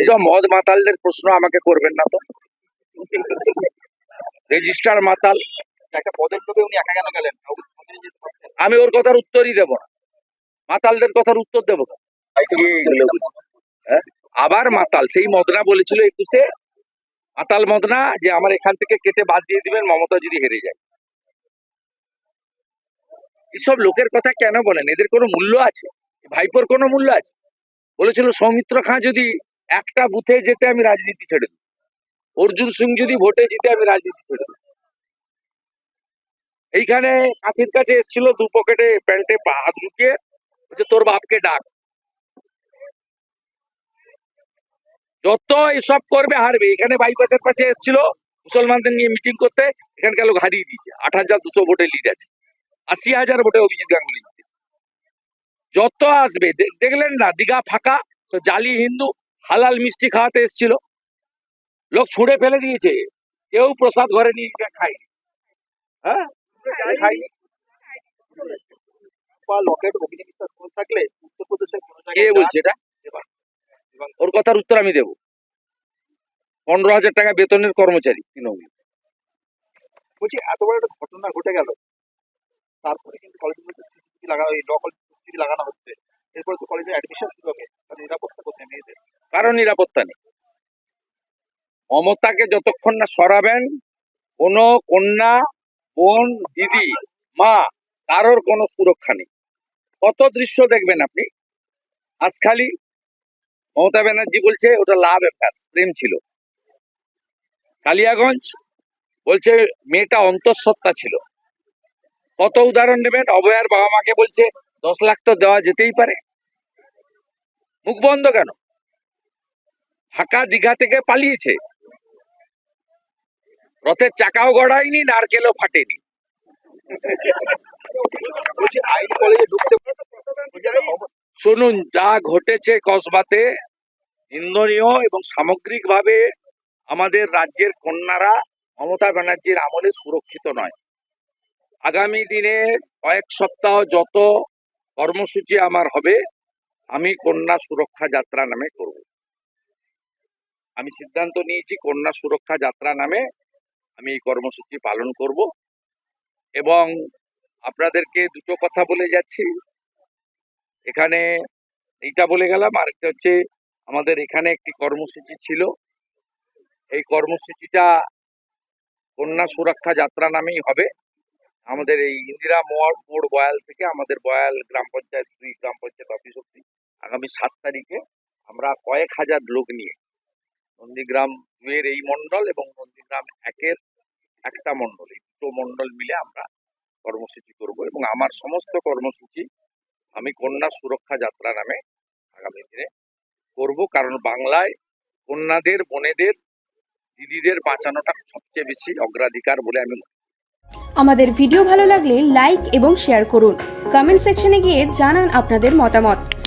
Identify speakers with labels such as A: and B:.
A: এসব মদ মাতালদের প্রশ্ন আমাকে করবেন না তো। রেজিস্টার মাতাল। আমি ওর কথার উত্তরই দেব না। মাতালদের কথার উত্তর দেবো? হ্যাঁ? আবার মাতাল সেই মদনা বলেছিল একুশে। মাতাল মদনা যে আমার এখান থেকে কেটে বাদ দিয়ে দিবেন মমতা যদি হেরে যায়। এসব লোকের কথা কেন বলেন? এদের কোনো মূল্য আছে? ভাইপোর কোনো মূল্য আছে? বলেছিল সৌমিত্র খাঁ যদি একটা বুথে যেতে আমি রাজনীতি ছেড়ে দেব। অর্জুন সিং যদি ভোটে জিতে আমি রাজনীতি ছেড়ে দেব। এইখানে কাঁথির কাছে এসেছিল দু পকেটে প্যান্টে হাত ঢুকিয়ে, বলছে, তোর বাপকে ডাক। যত এসব করবে, হারবে। এখানে বাইপাসের কাছে এসেছিল মুসলমানদের নিয়ে মিটিং করতে। এখানকার লোক হারিয়ে দিয়েছে। আট হাজার দুশো ভোটে লিড আছে। আশি হাজার ভোটে অভিজিৎ গাঙ্গুলি যত আসবে দেখলেন না, দীঘা ফাঁকা, তো জালি হিন্দু হালাল মিষ্টি খাওয়াতে এসেছিল। লোক ছুঁড়ে ফেলে দিয়েছে। কেউ প্রসাদ ঘরে নিয়ে খায়নি। হ্যাঁ? খায়নি।
B: থাকলে
A: কে বলছে এটা? ওর কথার উত্তর আমি দেবো। পনেরো হাজার টাকা বেতনের কর্মচারী তৃণমূল।
B: বলছি এত বড় একটা ঘটনা ঘটে গেল। তারপরে কিন্তু কলেজের মধ্যে লাগানো এই ল কলেজ লাগানো হচ্ছে। এরপরে তো কলেজে অ্যাডমিশন শুরু হবে। কারও নিরাপত্তা
A: নেই। মমতাকে যতক্ষণ না সরাবেন, কোনো কন্যা, বোন, দিদি, মা, কারোর কোনো সুরক্ষা নেই। কত দৃশ্য দেখবেন আপনি? আজখালি মমতা ব্যানার্জি বলছে, ওটা লাভ অ্যাফেয়ার প্রেম ছিল। কালিয়াগঞ্জ বলছে, মেয়েটা অন্তঃসত্ত্বা ছিল। কত উদাহরণ নেবেন? অভয়ার বাবা মাকে বলছে, দশ লাখ তো দেওয়া যেতেই পারে। মুখ বন্ধ কেন? ফাঁকা দীঘা থেকে পালিয়েছে। রথের চাকাও গড়ায়নি নারকেলও ফাটেনি। শুনুন যা ঘটেছে কসবাতে নিন্দনীয় এবং সামগ্রিকভাবে আমাদের রাজ্যের কন্যারা মমতা ব্যানার্জির আমলে সুরক্ষিত নয়। আগামী দিনে কয়েক সপ্তাহ যত কর্মসূচি আমার হবে আমি কন্যা সুরক্ষা যাত্রা নামে করব। আমি সিদ্ধান্ত নিয়েছি কন্যা সুরক্ষা যাত্রা নামে আমি এই কর্মসূচি পালন করব। এবং আপনাদেরকে দুটো কথা বলে যাচ্ছি। এখানে এইটা বলে গেলাম, আরেকটা হচ্ছে আমাদের এখানে একটি কর্মসূচি ছিল। এই কর্মসূচিটা কন্যা সুরক্ষা যাত্রা নামেই হবে। আমাদের এই ইন্দিরা মোড় মোড় বয়াল থেকে আমাদের বয়াল গ্রাম পঞ্চায়েত, দুই গ্রাম পঞ্চায়েত অফিস অব্দি আগামী সাত তারিখে আমরা কয়েক হাজার লোক নিয়ে নন্দীগ্রাম দুয়ের এই মণ্ডল এবং নন্দীগ্রাম একের একটা মণ্ডল। এই দুটো মণ্ডল মিলে আমরা কর্মসূচি করব এবং আমার সমস্ত কর্মসূচি আমি কন্যা সুরক্ষা যাত্রা নামে আগামী দিনে করব। কারণ বাংলায় কন্যাদের, বোনেদের, দিদিদের বাঁচানোটা সবচেয়ে বেশি অগ্রাধিকার বলে আমি।
C: আমাদের ভিডিও ভালো লাগলে লাইক এবং শেয়ার করুন। কমেন্ট সেকশনে গিয়ে জানান আপনাদের মতামত।